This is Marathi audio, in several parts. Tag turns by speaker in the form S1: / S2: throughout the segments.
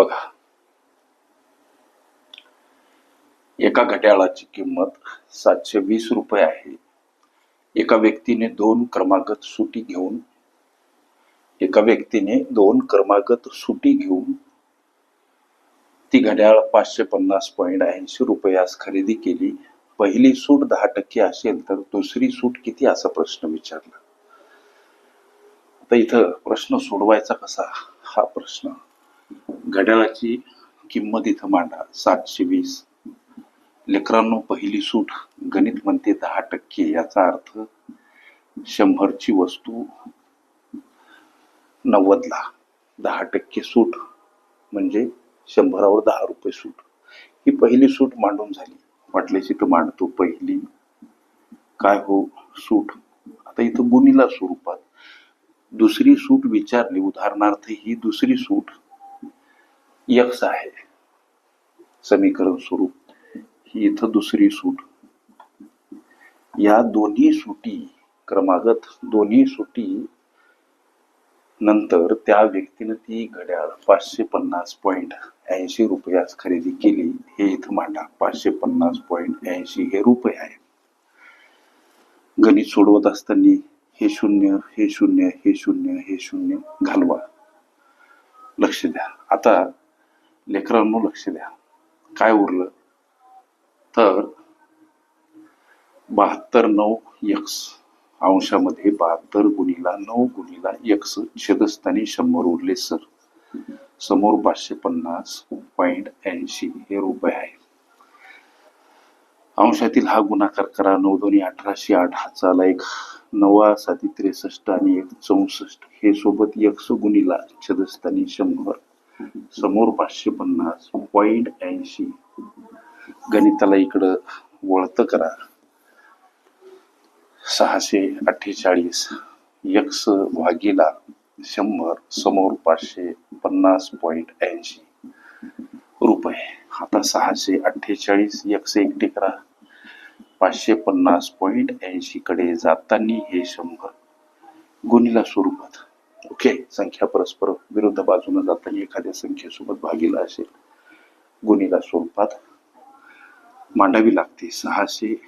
S1: बघा. एका घड्याळाची किंमत सातशे वीस रुपये आहे. एका व्यक्तीने दोन क्रमागत सुटी घेऊन एका व्यक्तीने दोन क्रमागत सुटी घेऊन ती घड्याळ पाचशे पन्नास पॉईंट ऐंशी रुपयास खरेदी केली. पहिली सूट दहा टक्के असेल तर दुसरी सूट किती असा प्रश्न विचारला. आता इथं प्रश्न सोडवायचा कसा? हा प्रश्न. घड्याळाची किंमत इथं मांडा. सातशे वीस. लेकरांनो पहिली सूट गणित म्हणते दहा टक्के. याचा अर्थ शंभरची वस्तू नव्वदला दहा टक्के सूट म्हणजे शंभरावर दहा रुपये सूट. ही पहिली सूट मांडून झाली. वाटल्याची तर मांडतो पहिली. काय हो सूट? आता इथं गुणीला स्वरूपात. दुसरी सूट विचारली. उदाहरणार्थ ही दुसरी सूट यक्स आहे. समीकरण स्वरूप ही इथं दुसरी सूट. या दोन्ही सुटी क्रमागत दोन्ही सुटी नंतर त्या व्यक्तीनं ती घड्याळ पाचशे पन्नास पॉईंट ऐंशी रुपयास खरेदी केली. हे इथं मांडा. पाचशे पन्नास पॉईंट ऐंशी हे रुपये आहे. गणित सोडवत असताना हे शून्य हे शून्य हे शून्य हे शून्य घालवा. लक्ष द्या. आता लेकरांनो लक्ष द्या. काय उरलं? तर बहात्तर नऊ यक्स. अंशामध्ये बहात्तर गुणीला नऊ गुणीला यक्स. छेदस्थानी शंभर उरले सर. समोर पाचशे पन्नास पॉईंट ऐंशी हे रुपये आहे अंशातील हा गुणाकार करा. नऊ दोन्ही अठराशे आठ हाचाला एक. नवा साती त्रेसष्ट आणि एक चौसष्ट. हे सोबत यक्स गुणीला छेदस्थानी शंभर. समोर पाचशे पन्नास पॉइंट ऐंशी. गणिताला इकडं वळत करा. सहाशे अठ्ठेचाळीस यक्स भागीला शंभर समोर पाचशे पन्नास पॉईंट ऐंशी. रुपये. आता सहाशे अठ्ठेचाळीस यक्स एकटे करा. पाचशे पन्नास पॉइंट ऐंशी कडे जाताना हे शंभर. गुणीला स्वरूपात ओके संख्या परस्पर विरुद्ध बाजूने जाताना एखाद्या संख्येसोबत भागीला असेल गुणीला स्वरूपात मांडावी लागते सहाशे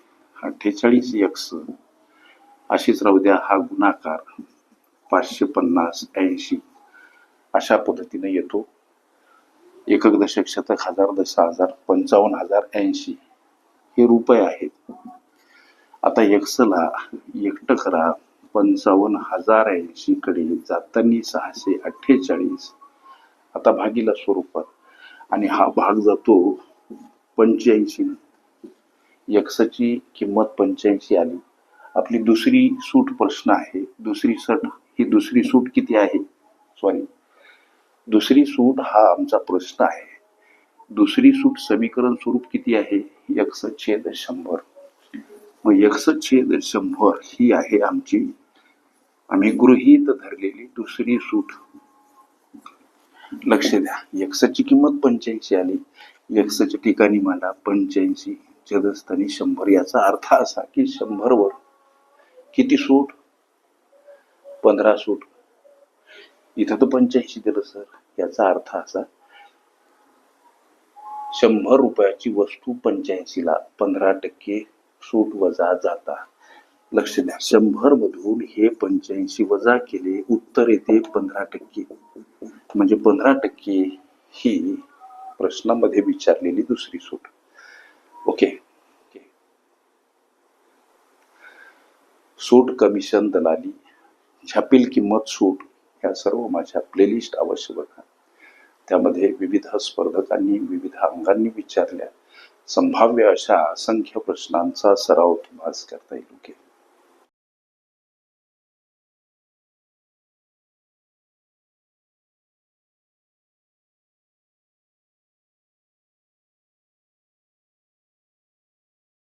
S1: अठ्ठेचाळीस यक्स अशीच राहू द्या हा गुणाकार पाचशे पन्नास ऐंशी. अशा पद्धतीने येतो. एकक दशक शतक हजार दशा हजार पंचावन्न हजार ऐंशी. हे रुपये आहेत. आता यक्सला एकटं करा. पंचावन्न हजार ऐंशी कडे जाताना सहाशे अठ्ठेचाळीस. आता भागीला स्वरूपात. आणि हा भाग जातो पंच्याऐंशी. यक्षाची किंमत पंच्याऐंशी आली. आपली दुसरी सूट प्रश्न आहे. दुसरी सट ही दुसरी सूट किती आहे? सॉरी दुसरी सूट हा आमचा प्रश्न आहे. दुसरी सूट समीकरण स्वरूप किती आहे? यक्ष छेद शंभर. मग यक्ष छेद शंभर ही आहे आमची आम्ही गृहीत धरलेली दुसरी सूट. लक्ष द्या. यक्सची किंमत पंच्याऐंशी आली. यक्सच्या ठिकाणी मला पंच्याऐंशी छेदस्थानी शंभर याचा अर्थ असा की शंभर वर किती सूट? पंधरा सूट. इथं तर पंच्याऐंशी दिलं सर. याचा अर्थ असा शंभर रुपयाची वस्तू पंच्याऐंशीला पंधरा टक्के सूट वजा जाता. लक्ष द्या. शंभर मधून हे पंच्याऐंशी वजा केले उत्तर येते पंधरा टक्के. म्हणजे पंधरा टक्के ही प्रश्नामध्ये विचारलेली दुसरी सूट ओके? सूट कमिशन दलाली. छापील किंमत सूट ह्या सर्व माझ्या प्लेलिस्ट अवश्य बघा. त्यामध्ये विविध स्पर्धकांनी विविध अंगांनी विचारल्या. संभाव्य अशा असंख्य प्रश्नांचा सराव तुम्हाला करता येईल. ओके?